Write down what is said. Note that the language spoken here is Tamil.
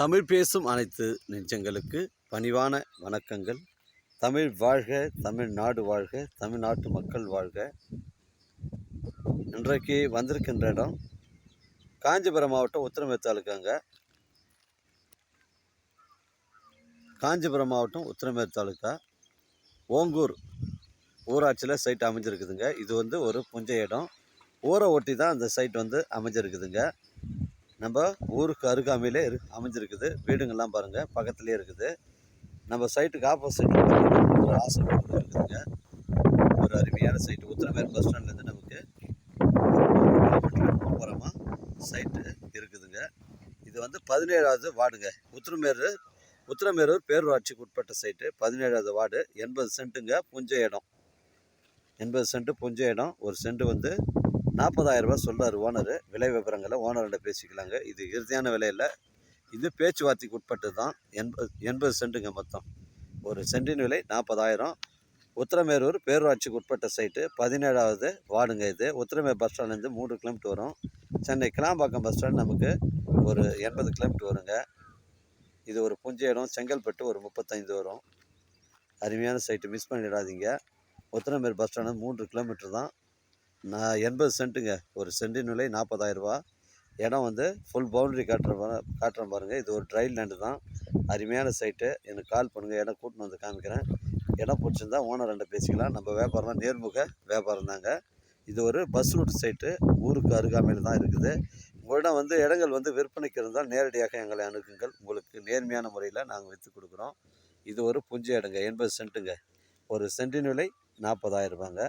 தமிழ் பேசும் அனைத்து நெஞ்சங்களுக்கு பணிவான வணக்கங்கள். தமிழ் வாழ்க தமிழ்நாடு வாழ்க தமிழ்நாட்டு மக்கள் வாழ்க. இன்றைக்கு வந்திருக்கின்ற இடம் காஞ்சிபுரம் மாவட்டம் உத்திரமேர் தாலுக்காங்க காஞ்சிபுரம் மாவட்டம் உத்திரமேர் தாலுக்கா ஓங்கூர் ஊராட்சியில் சைட் அமைஞ்சிருக்குதுங்க. இது வந்து ஒரு புஞ்சை இடம். ஊரை ஒட்டி தான் அந்த சைட் வந்து அமைஞ்சிருக்குதுங்க. நம்ம ஊருக்கு அருகாமையிலே இரு அமைஞ்சிருக்குது. வீடுங்கள்லாம் பாருங்கள் பக்கத்துலேயே இருக்குது. நம்ம சைட்டுக்கு ஆப்போசிட் ஒரு ஆசிரியர் இருக்குதுங்க. ஒரு அருமையான சைட்டு உத்தரமேர் பஸ் ஸ்டாண்ட்லேருந்து நமக்கு அப்புறமா சைட்டு இருக்குதுங்க. இது வந்து பதினேழாவது வார்டுங்க. உத்திரமேரு உத்திரமேரூர் பேரூராட்சிக்கு உட்பட்ட சைட்டு பதினேழாவது வார்டு எண்பது சென்ட்டுங்க புஞ்ச இடம். எண்பது சென்ட்டு புஞ்ச இடம். ஒரு சென்ட் வந்து நாற்பதாயிரம் சொல்கிறார் ஓனர். விலை விவரங்களை ஓனர்கிட்ட பேசிக்கலாங்க. இது இறுதியான விலையில். இது பேச்சுவார்த்தைக்கு உட்பட்டு தான் எண்பது எண்பது சென்ட்டுங்க மொத்தம். ஒரு சென்டின் விலை நாற்பதாயிரம் உத்திரமேரூர் பேரூராட்சிக்கு உட்பட்ட சைட்டு பதினேழாவது வார்டுங்க இது. உத்திரமேர் பஸ் ஸ்டாண்ட்லேருந்து மூணு கிலோமீட்டர் வரும். சென்னை கிளாம்பாக்கம் பஸ் ஸ்டாண்ட் நமக்கு ஒரு எண்பது கிலோமீட்டர் வருங்க. இது ஒரு புஞ்ச இடம். செங்கல்பட்டு ஒரு முப்பத்தைந்து வரும். அருமையான சைட்டு. மிஸ் பண்ணிடாதீங்க. உத்திரமேர் பஸ் ஸ்டாண்டு மூன்று கிலோமீட்டர் தான். நான் எண்பது சென்ட்டுங்க. ஒரு சென்டின் விலை நாற்பதாயிரரூபா. இடம் வந்து ஃபுல் பவுண்டரி காட்டுற பா- காட்டுறேன் பாருங்கள் இது ஒரு ட்ரை லேண்டு தான். அருமையான சைட்டு எனக்கு கால் பண்ணுங்கள் இடம் கூட்டின்னு வந்து காமிக்கிறேன். இடம் பிடிச்சிருந்தா ஓனர் ரெண்டு பேசிக்கலாம். நம்ம வியாபாரம் நேர்முக வியாபாரம் தாங்க. இது ஒரு பஸ் ரூட் சைட்டு ஊருக்கு அருகாமையில் தான் இருக்குது. உங்களிடம் வந்து இடங்கள் வந்து விற்பனைக்கு இருந்தால் நேரடியாக எங்களை அணுகுங்கள். உங்களுக்கு நேர்மையான முறையில் நாங்கள் விற்று கொடுக்குறோம். இது ஒரு புஞ்ச இடங்க. எண்பது சென்ட்டுங்க. ஒரு சென்டின் விலை நாற்பதாயிரம் ரூபாங்க